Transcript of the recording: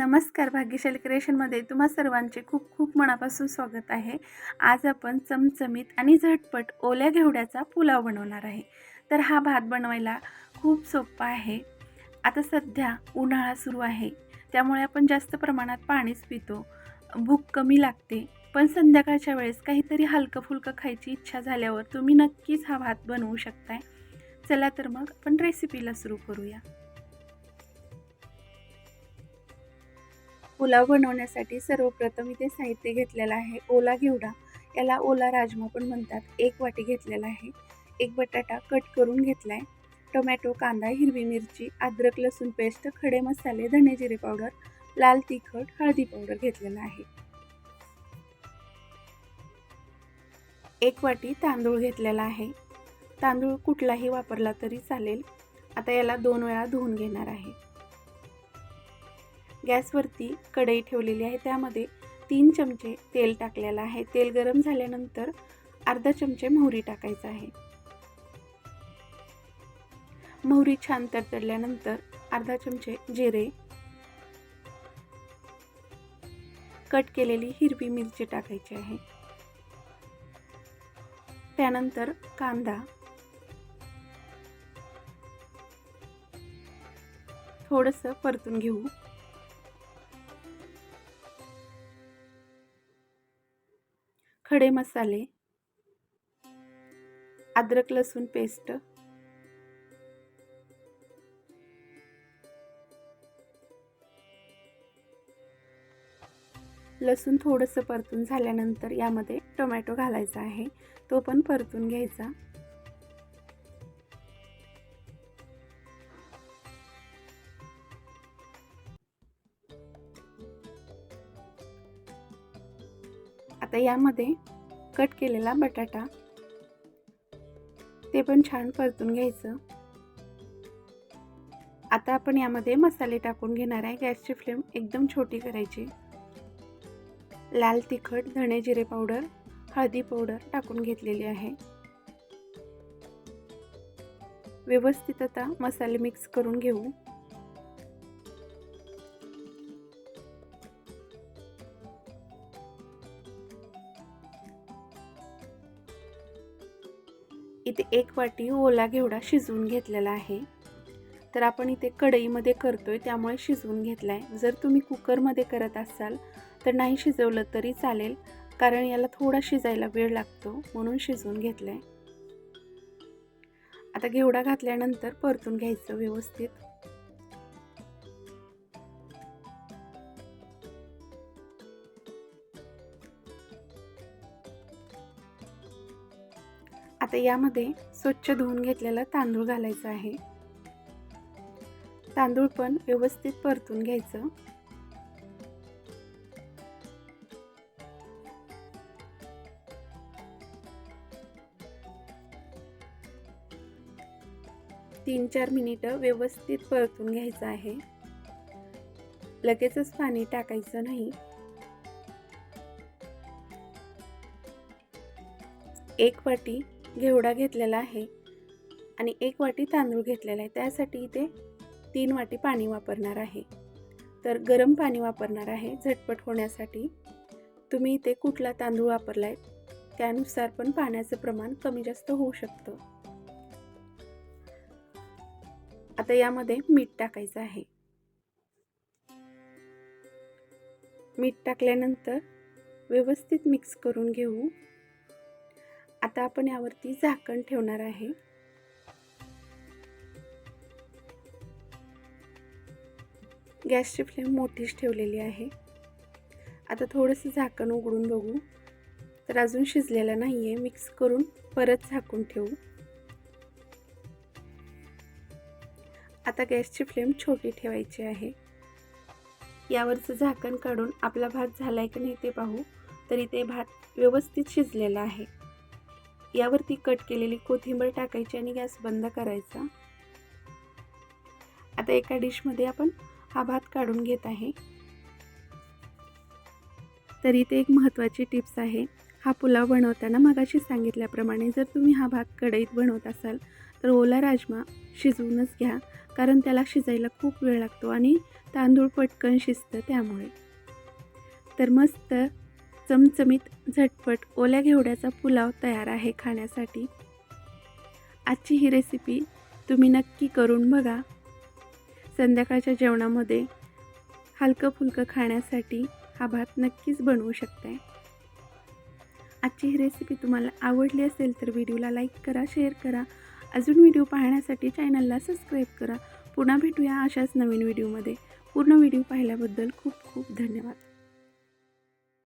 नमस्कार भाग्यशाली क्रिएशनमध्ये तुम्हा सर्वांचे खूप खूप मनापासून स्वागत आहे. आज आपण चमचमीत आणि झटपट ओल्या घेवड्याचा पुलाव बनवणार आहे. तर हा भात बनवायला खूप सोपा आहे. आता सध्या उन्हाळा सुरू आहे. त्यामुळे आपण जास्त प्रमाणात पाणीच पितो. भूक कमी लागते. पण संध्याकाळच्या वेळेस काहीतरी हलकं फुलकं खायची इच्छा झाल्यावर तुम्ही नक्कीच हा भात बनवू शकताय. चला तर मग आपण रेसिपीला सुरू करूया. पुलाव बनवण्यासाठी सर्वप्रथम इथे साहित्य घेतलेलं आहे. ओला घेवडा. याला ओला राजमा पण म्हणतात. एक वाटी घेतलेला आहे. एक बटाटा कट करून घेतला आहे टोमॅटो कांदा हिरवी मिरची अद्रक लसूण पेस्ट खडे मसाले धने जिरे पावडर लाल तिखट हळदी पावडर घेतलेला आहे. एक वाटी तांदूळ घेतलेला आहे. तांदूळ कुठलाही वापरला तरी चालेल. आता याला दोन वेळा धुवून घेणार आहे. गॅसवरती कढई ठेवलेली आहे. त्यामध्ये तीन चमचे तेल टाकलेलं आहे. तेल गरम झाल्यानंतर अर्धा चमचे मोहरी टाकायचं आहे. मोहरी छान तडतडल्यानंतर अर्धा चमचे जिरे. कट केलेली हिरवी मिरची टाकायची आहे. त्यानंतर कांदा. थोडंसं परतून घेऊ. खडे मसाले अद्रक लसूण पेस्ट लसूण थोडंसं परतून झाल्यानंतर यामध्ये टोमॅटो घालायचा आहे. तो पण परतून घ्यायचा. आता यामध्ये कट केलेला बटाटा. ते पण छान परतून घ्यायचं. आता आपण यामध्ये मसाले टाकून घेणार आहे गॅसची फ्लेम एकदम छोटी करायची. लाल तिखट धणे जिरे पावडर हळदी पावडर टाकून घेतलेली आहे. व्यवस्थित आता मसाले मिक्स करून घेऊ. इथे एक वाटी ओला घेवडा शिजवून घेतलेला आहे. तर आपण इथे कढईमध्ये करतो आहे त्यामुळे शिजवून घेतला आहे जर तुम्ही कुकरमध्ये करत असाल तर नाही शिजवलं तरी चालेल कारण याला थोडा शिजायला वेळ लागतो म्हणून शिजवून घेतलं आहे आता घेवडा घातल्यानंतर परतून घ्यायचं व्यवस्थित. आता यामध्ये स्वच्छ धुवून घेतलेला तांदूळ घालायचा आहे. तांदूळ पण व्यवस्थित परतून घ्यायचं. तीन चार मिनिटं व्यवस्थित परतून घ्यायचं आहे. लगेचच पाणी टाकायचं नाही. एक वाटी घेवडा घेतलेला आहे आणि एक वाटी तांदूळ घेतलेला आहे. त्यासाठी इथे तीन वाटी पाणी वापरणार आहे. तर गरम पाणी वापरणार आहे झटपट होण्यासाठी. तुम्ही इथे कुठला तांदूळ वापरला आहे त्यानुसार पण पाण्याचं प्रमाण कमी जास्त होऊ शकतं. आता यामध्ये मीठ टाकायचं आहे. मीठ टाकल्यानंतर व्यवस्थित मिक्स करून घेऊ. आता आपण यावरती झाकण ठेवणार आहे. गॅसची फ्लेम मोठीच ठेवलेली आहे. आता थोडंसं झाकण उघडून बघू. तर अजून शिजलेला नाही आहे मिक्स करून परत झाकून ठेवू. आता गॅसची फ्लेम छोटी ठेवायची आहे. यावरचं झाकण काढून आपला भात झाला आहे की नाही ते पाहू. तरी ते भात व्यवस्थित शिजलेला आहे. यावरती कट केलेली कोथिंबीर टाकायची आणि गॅस बंद करायचा. आता एका डिशमध्ये आपण हा भात काढून घेत आहे. तर इथे एक महत्त्वाची टिप्स आहे. हा पुलाव बनवताना मगाशी सांगितल्याप्रमाणे जर तुम्ही हा भात कढईत बनवत असाल तर ओला राजमा शिजवूनच घ्या कारण त्याला शिजायला खूप वेळ लागतो आणि तांदूळ पटकन शिजतं त्यामुळे. तर मस्त चमचमीत झटपट ओल्या घेवड्याचा पुलाव तयार आहे खाण्यासाठी. आजची ही रेसिपी तुम्ही नक्की करून बघा. संध्याकाळच्या जेवणामध्ये हलकं फुलकं खाण्यासाठी हा भात नक्कीच बनवू शकताय. आजची ही रेसिपी तुम्हाला आवडली असेल तर व्हिडिओला लाईक करा शेअर करा. अजून व्हिडिओ पाहण्यासाठी चॅनलला सबस्क्राईब करा. पुन्हा भेटूया अशाच नवीन व्हिडिओमध्ये पूर्ण व्हिडिओ पाहिल्याबद्दल खूप खूप धन्यवाद.